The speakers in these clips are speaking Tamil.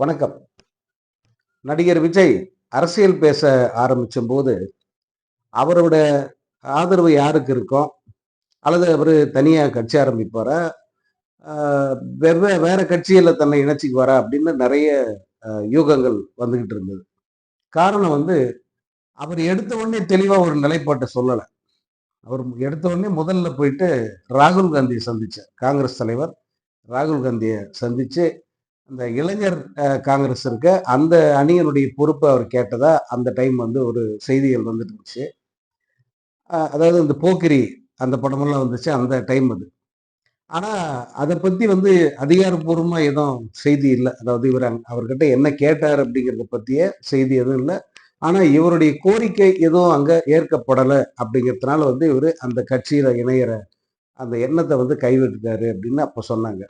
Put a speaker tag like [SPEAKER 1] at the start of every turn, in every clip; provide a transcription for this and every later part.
[SPEAKER 1] வணக்கம். நடிகர் விஜய் அரசியல் பேச ஆரம்பிச்சும் போது அவரோட ஆதரவு யாருக்கு இருக்கோ அல்லது அவர் தனியாக கட்சி ஆரம்பிப்பாரா? வெவ்வே வேற கட்சியில் தன்னை இணைச்சிக்குவாரா? அப்படின்னு நிறைய யூகங்கள் வந்துகிட்டு இருந்தது. காரணம் வந்து அவர் எடுத்த உடனே தெளிவாக ஒரு நிலைப்பாட்டை சொல்லலை. அவர் எடுத்த உடனே முதல்ல போயிட்டு ராகுல் காந்தியை சந்திச்சார். காங்கிரஸ் தலைவர் ராகுல் காந்தியை சந்திச்சு அந்த இளைஞர் காங்கிரஸ் இருக்க. அந்த அணியினுடைய பொறுப்பை அவர் கேட்டதா அந்த டைம் வந்து ஒரு செய்திகள் வந்துட்டு இருந்துச்சு. அதாவது இந்த போக்கிரி அந்த படமெல்லாம் வந்துச்சு அந்த டைம் அது. ஆனா அதை பத்தி வந்து அதிகாரப்பூர்வமா எதுவும் செய்தி இல்லை. அதாவது இவர் அவர்கிட்ட என்ன கேட்டார் அப்படிங்கிறத பத்திய செய்தி எதுவும் இல்லை. ஆனா இவருடைய கோரிக்கை எதுவும் அங்க ஏற்கப்படலை அப்படிங்கிறதுனால வந்து இவர் அந்த கட்சியில இணையிற அந்த எண்ணத்தை வந்து கைவிட்டுட்டாரு அப்படின்னு அப்ப சொன்னாங்க.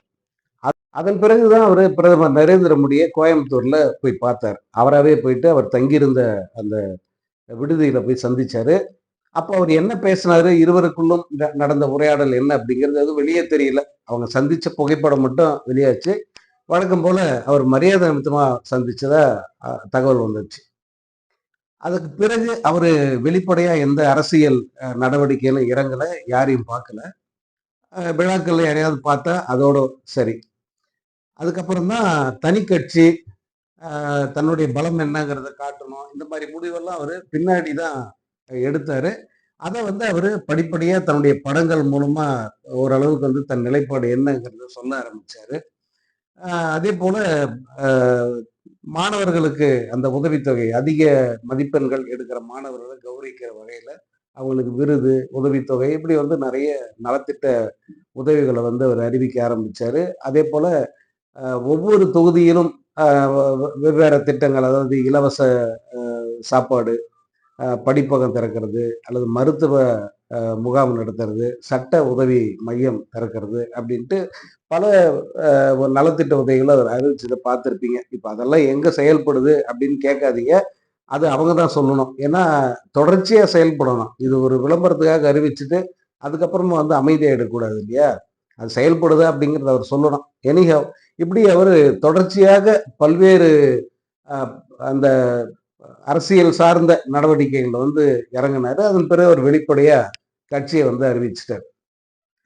[SPEAKER 1] அதன் பிறகுதான் அவர் பிரதமர் நரேந்திர மோடியை கோயம்புத்தூர்ல போய் பார்த்தார். அவராகவே போயிட்டு அவர் தங்கியிருந்த அந்த விடுதியில போய் சந்திச்சாரு. அப்போ அவர் என்ன பேசினாரு? இருவருக்குள்ளும் ந- நடந்த உரையாடல் என்ன அப்படிங்கிறது அது வெளியே தெரியல. அவங்க சந்திச்ச புகைப்படம் மட்டும் வெளியாச்சு. வழக்கம் போல அவர் மரியாதை நிமித்தமா சந்திச்சதா தகவல் வந்துச்சு. அதுக்கு பிறகு அவர் வெளிப்படையா எந்த அரசியல் நடவடிக்கையிலும் இறங்கலை யாரையும் பார்க்கல. விழாக்கள் யாரையாவது பார்த்தா அதோட சரி. அதுக்கப்புறம் தான் தனி கட்சி தன்னுடைய பலம் என்னங்கிறத காட்டணும். இந்த மாதிரி முடிவெல்லாம் அவர் பின்னாடி தான் எடுத்தாரு. அதை வந்து அவர் படிப்படியாக தன்னுடைய படங்கள் மூலமா ஓரளவுக்கு வந்து தன் நிலைப்பாடு என்னங்கிறத சொல்ல ஆரம்பிச்சாரு. அதே போல மாணவர்களுக்கு அந்த உதவித்தொகை அதிக மதிப்பெண்கள் எடுக்கிற மாணவர்களை கௌரவிக்கிற வகையில அவங்களுக்கு விருது உதவித்தொகை இப்படி வந்து நிறைய நலத்திட்ட உதவிகளை வந்து அவர் அறிவிக்க ஆரம்பிச்சாரு. அதே போல ஒவ்வொரு தொகுதியிலும் வெவ்வேறு திட்டங்கள் அதாவது இலவச சாப்பாடு படிப்பகம் திறக்கிறது அல்லது மருத்துவ முகாம் நடத்துறது சட்ட உதவி மையம் திறக்கிறது அப்படின்ட்டு பல ஒரு நலத்திட்ட உதவிகளை அவர் அறிவிச்சதை பார்த்துருப்பீங்க. இப்போ அதெல்லாம் எங்கே செயல்படுது அப்படின்னு கேட்காதீங்க. அது அவங்க தான் சொல்லணும். ஏன்னா தொடர்ச்சியாக செயல்படணும். இது ஒரு விளம்பரத்துக்காக அறிவிச்சுட்டு அதுக்கப்புறமா வந்து அமைதியாக எடுக்கக்கூடாது இல்லையா? அது செயல்படுதா அப்படிங்கிறத அவர் சொல்லணும். எனிஹவ் இப்படி அவர் தொடர்ச்சியாக பல்வேறு அந்த அரசியல் சார்ந்த நடவடிக்கைகள் வந்து இறங்கினார். அதன் பிறகு அவர் வெளிப்படையாக கட்சியை வந்து அறிவிச்சிட்டார்.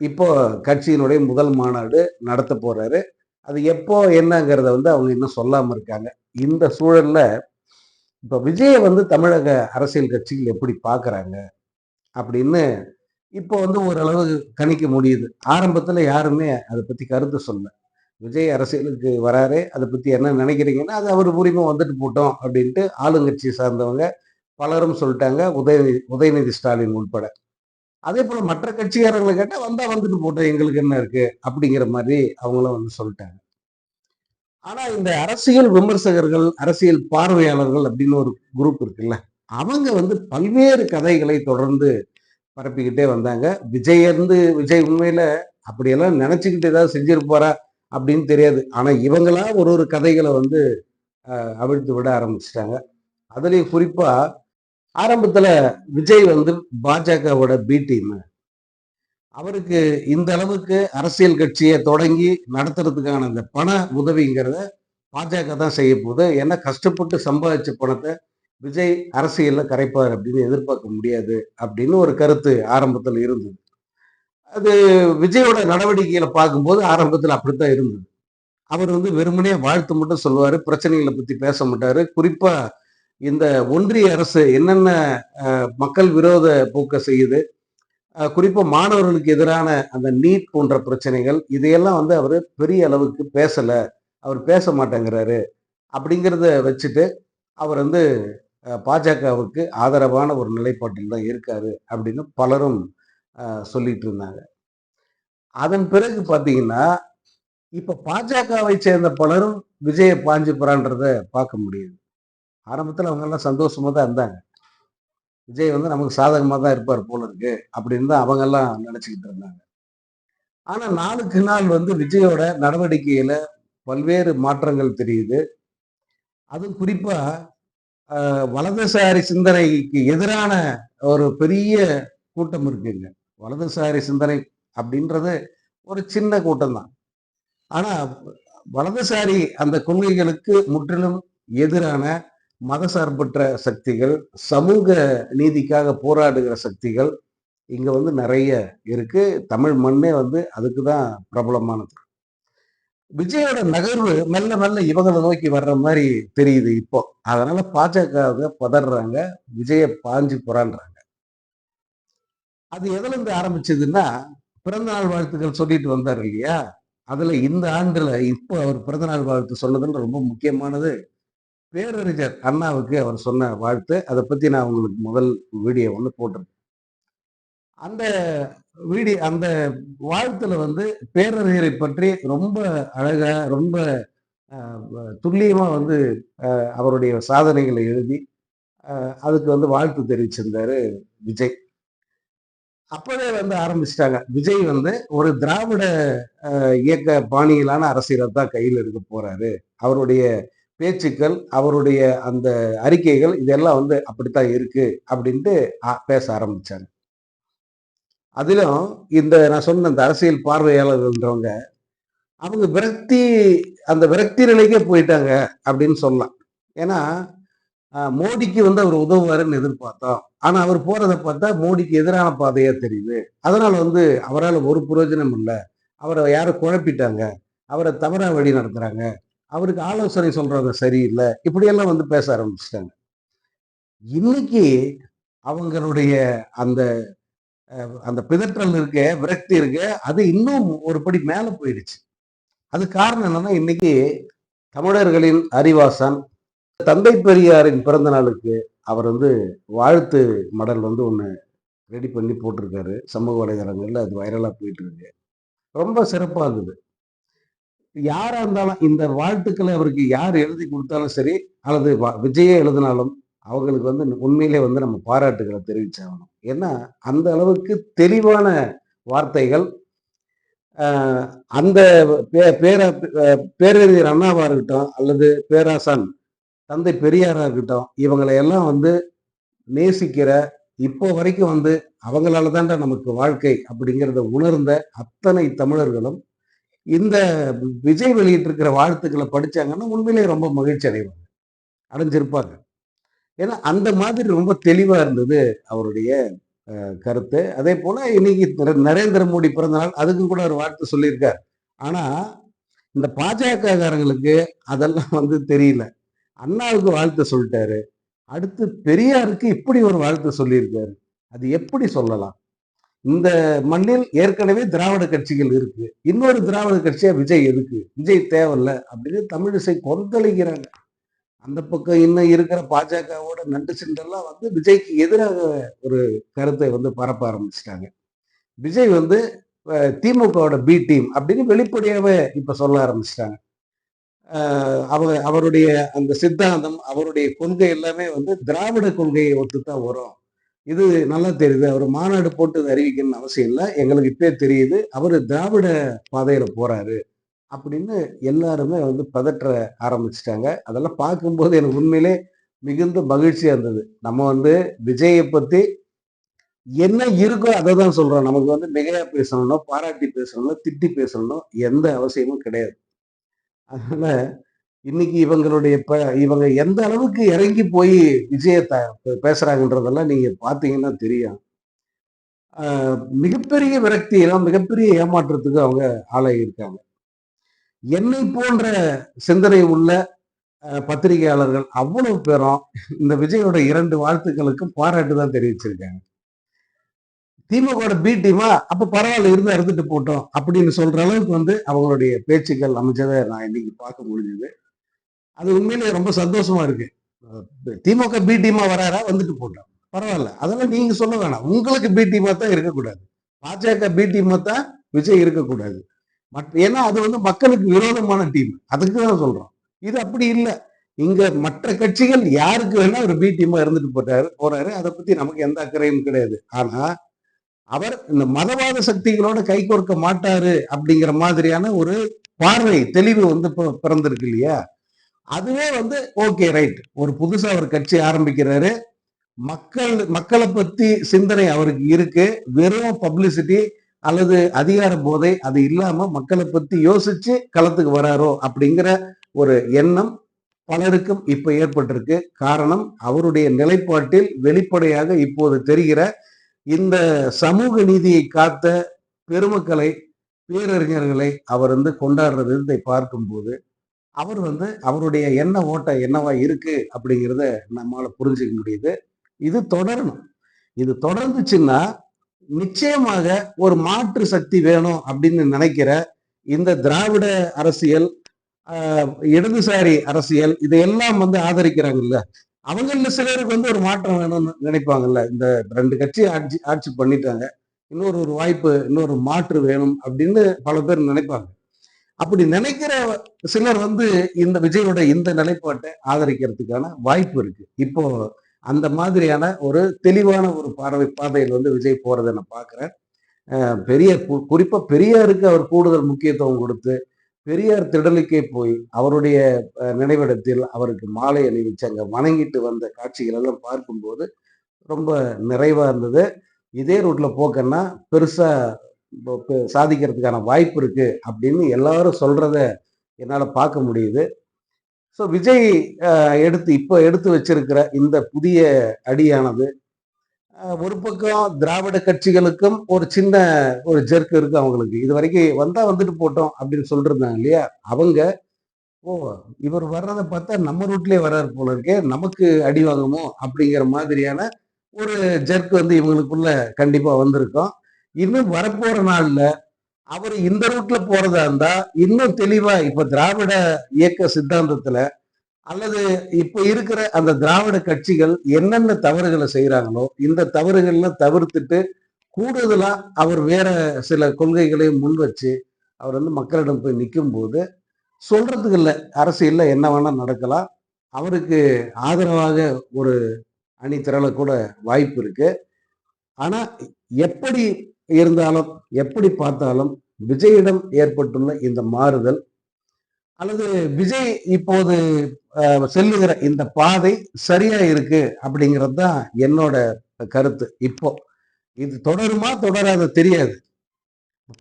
[SPEAKER 1] இப்போ கட்சியினுடைய முதல் மாநாடு நடத்த போறாரு. அது எப்போ என்னங்கிறத வந்து அவங்க இன்னும் சொல்லாமல் இருக்காங்க. இந்த சூழல்ல இப்போ விஜயை வந்து தமிழக அரசியல் கட்சிகள் எப்படி பார்க்குறாங்க அப்படின்னு இப்போ வந்து ஓரளவு கணிக்க முடியுது. ஆரம்பத்தில் யாருமே அதை பற்றி கருத்து சொல்லலை. விஜய் அரசியலுக்கு வராரு. அதை பற்றி என்ன நினைக்கிறீங்கன்னா அது அவர் உரிமை வந்துட்டு போட்டோம் அப்படின்ட்டு ஆளுங்கட்சி சார்ந்தவங்க பலரும் சொல்லிட்டாங்க. உதயநிதி உதயநிதி ஸ்டாலின் உட்பட. அதே போல் மற்ற கட்சிக்காரங்களை கேட்டால் வந்தால் வந்துட்டு போட்டோம் எங்களுக்கு என்ன இருக்குது அப்படிங்கிற மாதிரி அவங்களும் வந்து சொல்லிட்டாங்க. ஆனால் இந்த அரசியல் விமர்சகர்கள் அரசியல் பார்வையாளர்கள் அப்படின்னு ஒரு குரூப் இருக்குல்ல அவங்க வந்து பல்வேறு கதைகளை தொடர்ந்து பரப்பிக்கிட்டே வந்தாங்க. விஜய் இருந்து விஜய் உண்மையில் அப்படியெல்லாம் நினச்சிக்கிட்டு ஏதாவது செஞ்சிருப்பாரா? அப்படின்னு தெரியாது. ஆனா இவங்களா ஒரு ஒரு கதைகளை வந்து அஹ், அவிழ்த்து விட ஆரம்பிச்சிட்டாங்க. அதுலேயும் குறிப்பா ஆரம்பத்துல விஜய் வந்து பாஜகவோட பி டீம் அவருக்கு இந்த அளவுக்கு அரசியல் கட்சியை தொடங்கி நடத்துறதுக்கான அந்த பண உதவிங்கிறத பாஜக தான் செய்ய போகுது. ஏன்னா கஷ்டப்பட்டு சம்பாதிச்ச பணத்தை விஜய் அரசியலில் கரைப்பார் அப்படின்னு எதிர்பார்க்க முடியாது அப்படின்னு ஒரு கருத்து ஆரம்பத்தில் இருந்தது. அது விஜயோட நடவடிக்கைகளை பார்க்கும்போது ஆரம்பத்தில் அப்படித்தான் இருந்தது. அவர் வந்து வெறுமனே வாழ்த்து மட்டும் சொல்லுவார் பிரச்சனைகளை பற்றி பேச மாட்டார். குறிப்பாக இந்த ஒன்றிய அரசு என்னென்ன மக்கள் விரோத போக்க செய்யுது குறிப்பாக மாணவர்களுக்கு எதிரான அந்த நீட் போன்ற பிரச்சனைகள் இதையெல்லாம் வந்து அவர் பெரிய அளவுக்கு பேசலை. அவர் பேச மாட்டேங்கிறாரு அப்படிங்கிறத வச்சுட்டு அவர் வந்து பாஜகவுக்கு ஆதரவான ஒரு நிலைப்பாட்டில் தான் இருக்காரு அப்படின்னு பலரும் சொல்லிட்டு இருந்தாங்க. அதன் பிறகு பார்த்தீங்கன்னா இப்போ பாஜகவை சேர்ந்த பலரும் விஜயை பாஞ்சு போறான்றத பார்க்க முடியுது. ஆரம்பத்தில் அவங்கெல்லாம் சந்தோஷமாக தான் இருந்தாங்க. விஜய் வந்து நமக்கு சாதகமாக தான் இருப்பார் போல இருக்கு அப்படின்னு தான் அவங்கெல்லாம் நினச்சிக்கிட்டு இருந்தாங்க. ஆனால் நாளுக்கு நாள் வந்து விஜயோட நடவடிக்கையில் பல்வேறு மாற்றங்கள் தெரியுது. அதுவும் குறிப்பாக வலதுசாரி சிந்தனைக்கு எதிரான ஒரு பெரிய கூட்டம் இருக்குங்க. வலதுசாரி சிந்தனை அப்படின்றது ஒரு சின்ன கூட்டம்தான். ஆனா வலதுசாரி அந்த கொள்கைகளுக்கு முற்றிலும் எதிரான மதசார்பற்ற சக்திகள் சமூக நீதிக்காக போராடுகிற சக்திகள் இங்க வந்து நிறைய இருக்கு. தமிழ் மண்ணே வந்து அதுக்கு தான் பிரபலமானது. விஜயோட நகர்வு மெல்ல மெல்ல இவங்களை நோக்கி வர்ற மாதிரி தெரியுது இப்போ. அதனால பாஜக பதறாங்க விஜய பாஞ்சு புறான்றாங்க. அது எதுல இருந்து ஆரம்பிச்சதுன்னா பிறந்த நாள் வாழ்த்துக்கள் சொல்லிட்டு வந்தார் இல்லையா? அதுல இந்த ஆண்டுல இப்போ அவர் பிறந்த நாள் வாழ்த்து சொன்னதுன்னு ரொம்ப முக்கியமானது. பேரறிஞர் அண்ணாவுக்கு அவர் சொன்ன வாழ்த்து. அதை பத்தி நான் உங்களுக்கு முதல் வீடியோ ஒன்று போட்டிருக்கேன். அந்த வீடியோ அந்த வாழ்த்துல வந்து பேரறிஞரை பற்றி ரொம்ப அழகா ரொம்ப துல்லியமாக துல்லியமா வந்து அவருடைய சாதனைகளை எழுதி அதுக்கு வந்து வாழ்த்து தெரிவிச்சிருந்தாரு விஜய். அப்பவே வந்து ஆரம்பிச்சிட்டாங்க. விஜய் வந்து ஒரு திராவிட இயக்க பாணியிலான அரசியலை தான் கையில் எடுக்க போறாரு. அவருடைய பேச்சுக்கள் அவருடைய அந்த அறிக்கைகள் இதெல்லாம் வந்து அப்படித்தான் இருக்கு அப்படின்ட்டு பேச ஆரம்பிச்சாங்க. அதிலும் இந்த நான் சொன்ன அந்த அரசியல் பார்வையாளர்கள்ன்றவங்க அவங்க விரக்தி அந்த விரக்தி நிலைக்கே போயிட்டாங்க அப்படின்னு சொல்லலாம். ஏன்னா மோடிக்கு வந்து அவர் உதவுவாருன்னு எதிர்பார்த்தோம். ஆனா அவர் போறதை பார்த்தா மோடிக்கு எதிரான பாதையா தெரியுது. அதனால வந்து அவரால் ஒரு பிரயோஜனம் இல்லை. அவரை யாரும் குழப்பிட்டாங்க. அவரை தவறா வழி நடத்துறாங்க. அவருக்கு ஆலோசனை சொல்றவங்க சரியில்லை. இப்படியெல்லாம் வந்து பேச ஆரம்பிச்சிட்டாங்க. இன்னைக்கு அவங்களுடைய அந்த அந்த பிதற்றல் இருக்க விரக்தி இருக்க. அது இன்னும் ஒரு படி போயிடுச்சு. அது காரணம் என்னன்னா இன்னைக்கு தமிழர்களின் அறிவாசன் தந்தை பெரியாரின் பிறந்த நாளுக்கு அவர் வந்து வாழ்த்து மடல் வந்து ஒன்று ரெடி பண்ணி போட்டிருக்காரு. சமூக வலைதளங்களில் அது வைரலா போயிட்டு இருக்கு ரொம்ப சிறப்பாக இருக்குது யாராக இருந்தாலும் இந்த வாழ்த்துக்களை அவருக்கு யார் எழுதி கொடுத்தாலும் சரி அல்லது வ- விஜயே எழுதினாலும் அவங்களுக்கு வந்து உண்மையிலே வந்து நம்ம பாராட்டுகளை தெரிவிச்சாகணும். ஏன்னா அந்த அளவுக்கு தெளிவான வார்த்தைகள் அந்த பே- பேரா பேரறிஞர் அண்ணாவா இருக்கட்டும் அல்லது பேராசான் தந்தை பெரியாரா இருக்கட்டும் இவங்களை எல்லாம் வந்து நேசிக்கிற இப்போ வரைக்கும் வந்து அவங்களால தான்டா நமக்கு வாழ்க்கை அப்படிங்கிறத உணர்ந்த அத்தனை தமிழர்களும் இந்த விஜய் வெளியிட்டிருக்கிற வாழ்த்துக்களை படிச்சாங்கன்னா உண்மையிலேயே ரொம்ப மகிழ்ச்சி அடைவாங்க. அடைஞ்சிருப்பாங்க. ஏன்னா அந்த மாதிரி ரொம்ப தெளிவாக இருந்தது அவருடைய கருத்து. அதே போல் இன்னைக்கு நரேந்திர மோடி பிறந்த நாள் அதுக்கும் கூட ஒரு வாழ்த்து சொல்லியிருக்கார். ஆனால் இந்த பாஜககாரங்களுக்கு அதெல்லாம் வந்து தெரியல. அண்ணாவுக்கு வாழ்த்து சொல்லிட்டாரு. அடுத்து பெரியாருக்கு இப்படி ஒரு வாழ்த்து சொல்லியிருக்காரு. அது எப்படி சொல்லலாம்? இந்த மண்ணில் ஏற்கனவே திராவிட கட்சிகள் இருக்கு. இன்னொரு திராவிட கட்சியா விஜய் எதுக்கு? விஜய் தேவையில்ல அப்படின்னு தமிழிசை கொந்தளிக்கிறாங்க. அந்த பக்கம் இன்னும் இருக்கிற பாஜகவோட நண்டு சிண்டெல்லாம் வந்து விஜய்க்கு எதிராக ஒரு கருத்தை வந்து பரப்ப ஆரம்பிச்சிட்டாங்க. விஜய் வந்து திமுகவோட பி டீம் அப்படின்னு வெளிப்படையாவே இப்ப சொல்ல ஆரம்பிச்சிட்டாங்க. அவர் அவருடைய அந்த சித்தாந்தம் அவருடைய கொள்கை எல்லாமே வந்து திராவிட கொள்கையை ஒத்து தான் வரும். இது நல்லா தெரியுது. அவர் மாநாடு போட்டு அறிவிக்கணும்னு அவசியம் இல்லை. எங்களுக்கு இப்பே தெரியுது. அவர் திராவிட பாதையில போறாரு அப்படின்னு எல்லாருமே வந்து பதற்ற ஆரம்பிச்சிட்டாங்க. அதெல்லாம் பார்க்கும்போது எனக்கு உண்மையிலே மிகுந்த மகிழ்ச்சியா இருந்தது. நம்ம வந்து விஜயை பத்தி என்ன இருக்கோ அதை தான் சொல்றோம். நமக்கு வந்து மிகையா பேசணும்னோ பாராட்டி பேசணும்னோ திட்டி பேசணும்னோ எந்த அவசியமும் கிடையாது. அதனால இன்னைக்கு இவங்களுடைய ப- இவங்க எந்த அளவுக்கு இறங்கி போய் விஜய த- பேசுறாங்கன்றதெல்லாம் நீங்க பாத்தீங்கன்னா தெரியும். ஆஹ் மிகப்பெரிய விரக்தியெல்லாம் மிகப்பெரிய ஏமாற்றத்துக்கு அவங்க ஆளாகியிருக்காங்க. என்னை போன்ற சிந்தனை உள்ள அஹ், பத்திரிகையாளர்கள் அவ்வளவு பேரும் இந்த விஜயோட இரண்டு வாழ்த்துக்களுக்கும் பாராட்டு தான் தெரிவிச்சிருக்காங்க. திமுகவோட பி டீமா அப்ப பரவாயில்ல இருந்தா இருந்துட்டு போட்டோம் அப்படின்னு சொல்ற அளவுக்கு வந்து அவங்களுடைய பேச்சுக்கள் அமைச்சதை நான் இன்னைக்கு பார்க்க முடிஞ்சது. அது உண்மையிலே ரொம்ப சந்தோஷமா இருக்கு. திமுக பி டீமா வராரா வந்துட்டு போட்டோம். பரவாயில்ல. அதெல்லாம் நீங்க சொல்ல வேணாம். உங்களுக்கு பி டீமா தான் இருக்கக்கூடாது. பாஜக பி டீமா தான் விஜய் இருக்கக்கூடாது. மற்ற ஏன்னா அது வந்து மக்களுக்கு விரோதமான டீம் அதுக்கு தான் சொல்றோம். இது அப்படி இல்லை. இங்க மற்ற கட்சிகள் யாருக்கு வேணா ஒரு பி டீமா இருந்துட்டு போட்டாரு போறாரு. அதை பத்தி நமக்கு எந்த அக்கறையும் கிடையாது. ஆனா அவர் இந்த மதவாத சக்திகளோட கைகோர்க்க மாட்டாரு அப்படிங்கிற மாதிரியான ஒரு பார்வை தெளிவு வந்து பிறந்திருக்கு இல்லையா? அதுவே வந்து ஓகே ரைட் ஒரு புதுசா ஒரு கட்சி ஆரம்பிக்கிறாரு. மக்கள் மக்களை பத்தி சிந்தனை அவருக்கு இருக்கு. வெறும் பப்ளிசிட்டி அல்லது அதிகார போதை அது இல்லாம மக்களை பத்தி யோசிச்சு களத்துக்கு வராரோ அப்படிங்கிற ஒரு எண்ணம் பலருக்கும் இப்ப ஏற்பட்டிருக்கு. காரணம் அவருடைய நிலைப்பாட்டில் வெளிப்படையாக இப்போது தெரிகிற இந்த சமூக நீதியை காத்த பெருமக்களை பேரறிஞர்களை அவர் வந்து கொண்டாடுற விதத்தை பார்க்கும்போது அவர் வந்து அவருடைய எண்ண ஓட்டம் என்னவா இருக்கு அப்படிங்கிறத நம்மால புரிஞ்சுக்க முடியுது. இது தொடரணும். இது தொடர்ந்துச்சுன்னா நிச்சயமாக ஒரு மாற்று சக்தி வேணும் அப்படின்னு நினைக்கிற இந்த திராவிட அரசியல் ஆஹ், இடதுசாரி அரசியல் இதையெல்லாம் வந்து ஆதரிக்கிறாங்கல்ல அவங்கள சிலருக்கு வந்து ஒரு மாற்றம் வேணும்னு நினைப்பாங்கல்ல. இந்த ரெண்டு கட்சி ஆட்சி ஆட்சி பண்ணிட்டாங்க. இன்னொரு ஒரு வாய்ப்பு இன்னொரு மாற்று வேணும் அப்படின்னு பல பேர் நினைப்பாங்க. அப்படி நினைக்கிற சிலர் வந்து இந்த விஜயோட இந்த நிலைப்பாட்டை ஆதரிக்கிறதுக்கான வாய்ப்பு இருக்கு. இப்போ அந்த மாதிரியான ஒரு தெளிவான ஒரு பார்வை பாதையில் வந்து விஜய் போறதை நான் பார்க்கிறேன் பெரிய கு- குறிப்பா பெரியாருக்கு அவர் கூடுதல் முக்கியத்துவம் கொடுத்து பெரியார் திடலுக்கே போய் அவருடைய நினைவிடத்தில் அவருக்கு மாலை அணிவிச்சாங்க வணங்கிட்டு வந்த காட்சிகள் எல்லாம் பார்க்கும்போது ரொம்ப நிறைவாக இருந்தது. இதே ரூட்ல போக்கன்னா பெருசாக சாதிக்கிறதுக்கான வாய்ப்பு இருக்கு அப்படின்னு எல்லாரும் சொல்றத என்னால் பார்க்க முடியுது. ஸோ விஜய் எடுத்து இப்போ எடுத்து வச்சிருக்கிற இந்த புதிய அடியானது ஒரு பக்கம் திராவிட கட்சிகளுக்கும் ஒரு சின்ன ஒரு ஜெர்க் இருக்கு அவங்களுக்கு. இது வரைக்கும் வந்தா வந்துட்டு போட்டோம் அப்படின்னு சொல்லிருந்தாங்க இல்லையா? அவங்க ஓ இவர் வர்றதை பார்த்தா நம்ம ரூட்லயே வர்றாரு போல இருக்கே நமக்கு அடி வாங்குமோ அப்படிங்கிற மாதிரியான ஒரு ஜெர்க் வந்து இவங்களுக்குள்ள கண்டிப்பா வந்திருக்கும். இன்னும் வரப்போற நாள்ல அவர் இந்த ரூட்ல போறதா இருந்தா இன்னும் தெளிவா இப்ப திராவிட இயக்க சித்தாந்தத்துல அல்லது இப்ப இருக்கிற அந்த திராவிட கட்சிகள் என்னென்ன தவறுகளை செய்யறாங்களோ இந்த தவறுகள்லாம் தவிர்த்துட்டு கூடுதலா அவர் வேற சில கொள்கைகளை முன் வச்சு அவர் வந்து மக்களிடம் போய் நிற்கும் போது சொல்றதுக்கு இல்லை அரசியல்ல என்ன வேணா நடக்கலாம். அவருக்கு ஆதரவாக ஒரு அணி திரளக்கூட வாய்ப்பு இருக்கு. ஆனா எப்படி இருந்தாலும் எப்படி பார்த்தாலும் விஜயிடம் ஏற்பட்டுள்ள இந்த மாறுதல் அல்லது விஜய் இப்போது செல்லுகிற இந்த பாதை சரியா இருக்கு அப்படிங்கிறது தான் என்னோட கருத்து. இப்போ இது தொடருமா தொடராத தெரியாது.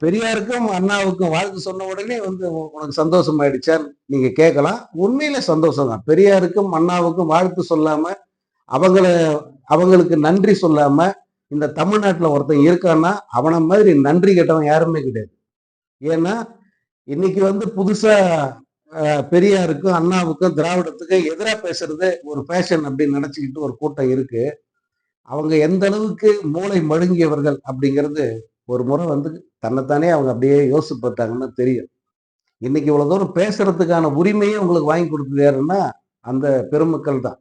[SPEAKER 1] பெரியாருக்கும் அண்ணாவுக்கும் வாழ்த்து சொன்ன உடனே வந்து உனக்கு சந்தோஷம் ஆயிடுச்சான்னு நீங்க கேட்கலாம். உண்மையில சந்தோஷம் தான். பெரியாருக்கும் அண்ணாவுக்கும் வாழ்த்து சொல்லாம அவங்கள அவங்களுக்கு நன்றி சொல்லாம இந்த தமிழ்நாட்டில் ஒருத்தன் இருக்கான்னா அவனை மாதிரி நன்றி கெட்டவன் யாருமே கிடையாது. ஏன்னா இன்னைக்கு வந்து புதுசா பெரியாருக்கும் அண்ணாவுக்கும் திராவிடத்துக்கும் எதிராக பேசுறது ஒரு ஃபேஷன் அப்படின்னு நினச்சிக்கிட்டு ஒரு கூட்டம் இருக்கு. அவங்க எந்த அளவுக்கு மூளை மழுங்கியவர்கள் அப்படிங்கிறது ஒரு முறை வந்து தன்னைத்தானே அவங்க அப்படியே யோசிப்பட்டாங்கன்னு தெரியும். இன்னைக்கு இவ்வளோ தூரம் பேசுறதுக்கான உரிமையை உங்களுக்கு வாங்கி கொடுத்தது யாருன்னா அந்த பெருமக்கள் தான்.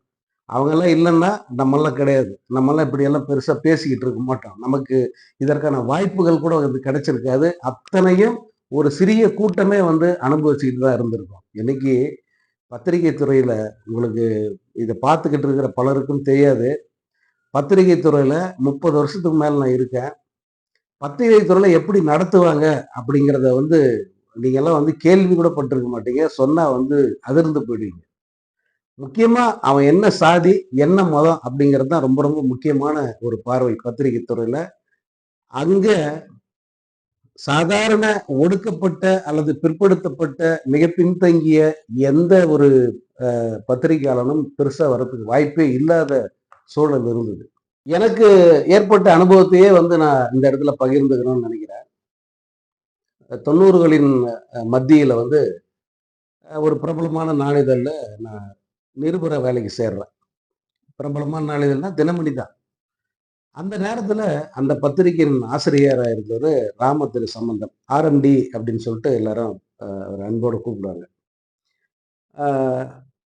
[SPEAKER 1] அவங்கெல்லாம் இல்லைன்னா நம்மெல்லாம் கிடையாது. நம்மெல்லாம் இப்படியெல்லாம் பெருசாக பேசிக்கிட்டு இருக்க மாட்டோம். நமக்கு இதற்கான வாய்ப்புகள் கூட வந்து கிடைச்சிருக்காது. அத்தனையும் ஒரு சிறிய கூட்டமே வந்து அனுபவிச்சுக்கிட்டு தான் இருந்திருக்கும். இன்னைக்கு பத்திரிகை துறையில் உங்களுக்கு இதை பார்த்துக்கிட்டு இருக்கிற பலருக்கும் தெரியாது. பத்திரிகை துறையில் முப்பது வருஷத்துக்கு மேலே நான் இருக்கேன். பத்திரிகை துறையில் எப்படி நடத்துவாங்க அப்படிங்கிறத வந்து நீங்கள்லாம் வந்து கேள்வி கூட பட்டிருக்க மாட்டீங்க. சொன்னால் வந்து அதிர்ந்து போயிடுவீங்க. முக்கியமாக அவன் என்ன சாதி என்ன மதம் அப்படிங்கிறது தான் ரொம்ப ரொம்ப முக்கியமான ஒரு பார்வை பத்திரிகை துறையில். அங்கே சாதாரண ஒடுக்கப்பட்ட அல்லது பிற்படுத்தப்பட்ட மிக பின்தங்கிய எந்த ஒரு பத்திரிகையாளனும் பெருசா வர்றதுக்கு வாய்ப்பே இல்லாத சூழல் இருந்தது. எனக்கு ஏற்பட்ட அனுபவத்தையே வந்து நான் இந்த இடத்துல பகிர்ந்துக்கணும்னு நினைக்கிறேன். தொண்ணூறுகளின் மத்தியில வந்து ஒரு பிரபலமான நாளிதழ்ல நான் நிருபர வேலைக்கு சேர்றேன். பிரபலமான நாளிதழ்னா தினமணி தான். அந்த நேரத்துல அந்த பத்திரிகையின் ஆசிரியரா இருந்தவர் ராம திரு சம்பந்தம் ஆர்எம்டி அப்படின்னு சொல்லிட்டு எல்லாரும் அஹ், ஒரு அன்போடு கூப்பிடுவாங்க.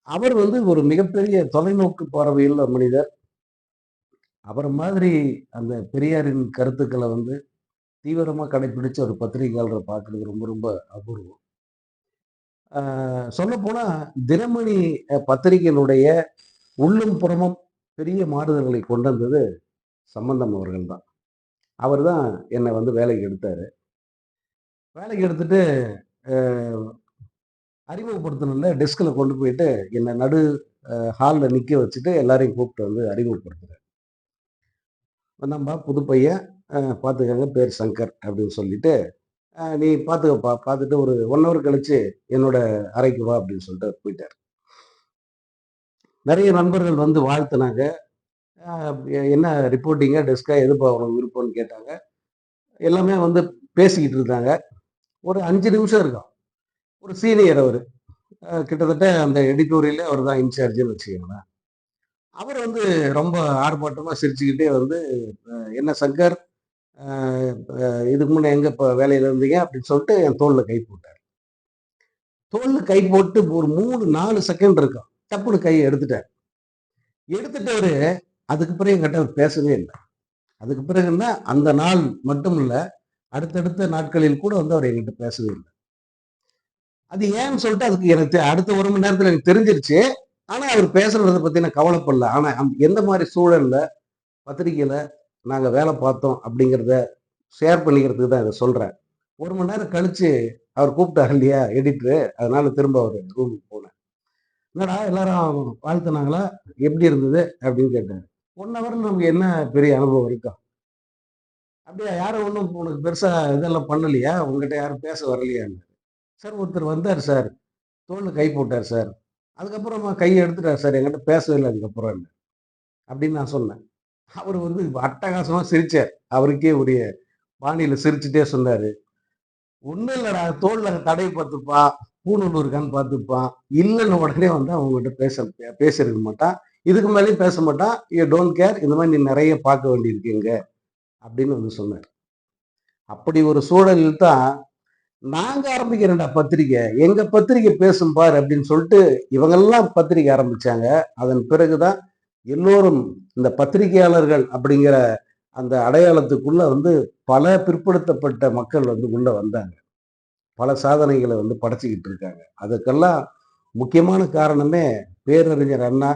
[SPEAKER 1] அவர் வந்து ஒரு மிகப்பெரிய தொலைநோக்கு பார்வையில் மனிதர். அவர் மாதிரி அந்த பெரியாரின் கருத்துக்களை வந்து தீவிரமா கடைபிடிச்ச ஒரு பத்திரிகையாளரை பார்க்கறது ரொம்ப ரொம்ப அபூர்வம். சொல்லப்போனால் தினமணி பத்திரிகையினுடைய உள்ளும் புறமும் பெரிய மாறுதல்களை கொண்டு வந்தது சம்பந்தம் அவர்கள் தான். அவர் தான் என்னை வந்து வேலைக்கு எடுத்தார். வேலைக்கு எடுத்துட்டு அஹ், அறிமுகப்படுத்தணும்ல டெஸ்கில் கொண்டு போயிட்டு என்னை நடு ஹாலில் நிற்க வச்சுட்டு எல்லாரையும் கூப்பிட்டு வந்து அறிமுகப்படுத்துறாரு. வந்தாம்பா புது பையன் பார்த்துக்கங்க பேர் சங்கர் அப்படின்னு சொல்லிட்டு நீ பார்த்துக்கப்பா பார்த்துட்டு ஒரு ஒன் ஹவர் கழித்து என்னோட அறைக்கு வா அப்படின்னு சொல்லிட்டு போயிட்டார். நிறைய நண்பர்கள் வந்து வாழ்த்துனாங்க. என்ன ரிப்போர்ட்டிங்காக டெஸ்க்காக எது உனக்கு விருப்பம்னு கேட்டாங்க. எல்லாமே வந்து பேசிக்கிட்டு இருந்தாங்க. ஒரு அஞ்சு நிமிஷம் இருக்கும். ஒரு சீனியர் அவர். கிட்டத்தட்ட அந்த எடிட்டோரியலே அவர் தான் இன்சார்ஜ்னு வச்சுக்கோங்களேன். அவர் வந்து ரொம்ப ஆர்ப்பாட்டமாக சிரிச்சுக்கிட்டே வந்து என்ன சங்கர்? இதுக்கு முன்னே எங்கே இப்போ வேலையில் இருந்தீங்க? அப்படின்னு சொல்லிட்டு என் தோளில் கை போட்டார். தோளில் கை போட்டு ஒரு மூணு நாலு செகண்ட் இருக்கும். டப்புனு கையை எடுத்துட்டார். எடுத்துட்டு அதுக்கு பிறகு என்கிட்ட அவர் பேசவே இல்லை. அதுக்கு பிறகுன்னா அந்த நாள் மட்டும் இல்லை அடுத்தடுத்த நாட்களில் கூட வந்து அவர் என்கிட்ட பேசவே இல்லை. அது ஏன்னு சொல்லிட்டு அதுக்கு எனக்கு அடுத்த ஒரு மணி நேரத்தில் எனக்கு தெரிஞ்சிருச்சு. ஆனால் அவர் பேசுறத பற்றி நான் கவலைப்படல. ஆனால் எந்த மாதிரி சூழலில் பத்திரிகையில் நாங்கள் வேலை பார்த்தோம் அப்படிங்கிறத ஷேர் பண்ணிக்கிறதுக்கு தான் இதை சொல்கிறேன் ஒரு மணி நேரம் கழித்து அவர் கூப்பிட்டார் இல்லையா எடிட்டரு அதனால திரும்ப அவர் ரூமுக்கு போனேன். என்னடா எல்லாரும் வாழ்த்துனாங்களா? எப்படி இருந்தது? அப்படின்னு கேட்டார். ஒன் ஹவர்ல நமக்கு என்ன பெரிய அனுபவம் இருக்கா? அப்படியா? யாரும் ஒன்றும் உனக்கு பெருசாக இதெல்லாம் பண்ணலையா? உங்ககிட்ட யாரும் பேச வரலையான்னு. சார் ஒருத்தர் வந்தார் சார். தோல் கை போட்டார் சார். அதுக்கப்புறமா கையை எடுத்துட்டார் சார். என்கிட்ட பேசவே இல்லை அதுக்கப்புறம் அப்படின்னு நான் சொன்னேன். அவர் வந்து அட்டகாசமாக சிரித்தார் அவருக்கே உரிய பாணியில் சிரிச்சுட்டே சொன்னார். ஒன்றும் இல்லைடா. தோளில் தடை பார்த்துப்பா. பூணூல் இருக்கான்னு பார்த்துப்பான் இல்லைன்னு உடனே வந்து அவங்ககிட்ட பேச பேசியிருக்க மாட்டான். இதுக்கு மேலேயும் பேச மாட்டான் யூ டோன்ட் கேர் இந்த மாதிரி நீ நிறைய பார்க்க வேண்டியிருக்கீங்க. அப்படின்னு வந்து சொன்னார். அப்படி ஒரு சூழலில் தான் நாங்கள் ஆரம்பிக்கிறேன்டா பத்திரிக்கை. எங்கள் பத்திரிக்கை பேசும் பார் அப்படின்னு சொல்லிட்டு இவங்கெல்லாம் பத்திரிக்கை ஆரம்பிச்சாங்க. அதன் பிறகுதான் எல்லோரும் இந்த பத்திரிகையாளர்கள் அப்படிங்கிற அந்த அடையாளத்துக்குள்ளே வந்து பல பிற்படுத்தப்பட்ட மக்கள் வந்து உள்ளே வந்தாங்க. பல சாதனைகளை வந்து படைச்சிக்கிட்டு இருக்காங்க. அதுக்கெல்லாம் முக்கியமான காரணமே பேரறிஞர் அண்ணா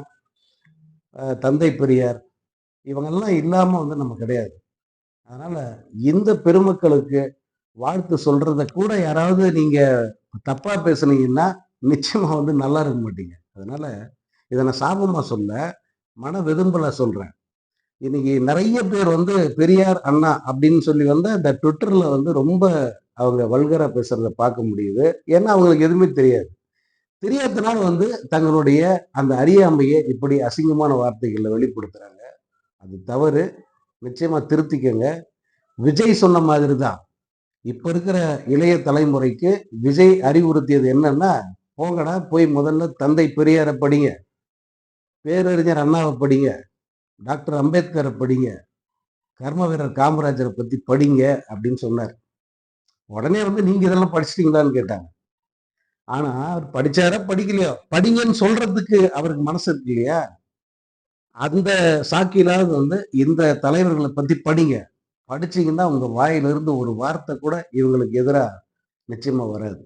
[SPEAKER 1] தந்தை பெரியார் இவங்கெல்லாம் இல்லாமல் வந்து நம்ம கிடையாது. அதனால் இந்த பெருமக்களுக்கு வாழ்த்து சொல்கிறத கூட யாராவது நீங்கள் தப்பாக பேசுனீங்கன்னா நிச்சயமாக வந்து நல்லா இருக்க மாட்டீங்க. அதனால் இதை நான் சாபமாக சொல்ல மன வெதும்பல சொல்கிறேன் இன்னைக்கு நிறைய பேர் வந்து பெரியார் அண்ணா அப்படின்னு சொல்லி வந்து அந்த ட்விட்டரில் வந்து ரொம்ப அவங்க வல்கராக பேசுகிறத பார்க்க முடியுது. ஏன்னா அவங்களுக்கு எதுவுமே தெரியாது. தெரியாதனால வந்து தங்களுடைய அந்த அறியாமையை இப்படி அசிங்கமான வார்த்தைகளில் வெளிப்படுத்துகிறாங்க அது தவறு. நிச்சயமாக திருத்திக்கங்க. விஜய் சொன்ன மாதிரி தான் இப்போ இருக்கிற இளைய தலைமுறைக்கு விஜய் அறிவுறுத்தியது என்னன்னா போங்கடா போய் முதல்ல தந்தை பெரியாரை படிங்க. பேரறிஞர் அண்ணாவை படிங்க. டாக்டர் அம்பேத்கரை படிங்க. கர்ம வீரர் காமராஜரை பற்றி படிங்க அப்படின்னு சொன்னார். உடனே வந்து நீங்கள் இதெல்லாம் படிச்சிட்டிங்களான்னு கேட்டாங்க. ஆனா அவர் படிச்சாரா படிக்கலையோ? படிங்கன்னு சொல்றதுக்கு அவருக்கு மனசு இருக்கு இல்லையா? அந்த சாக்கியிலாவது வந்து இந்த தலைவர்களை பத்தி படிங்க. படிச்சீங்கன்னா உங்க வாயிலிருந்து ஒரு வார்த்தை கூட இவங்களுக்கு எதிராக நிச்சயமா வராது.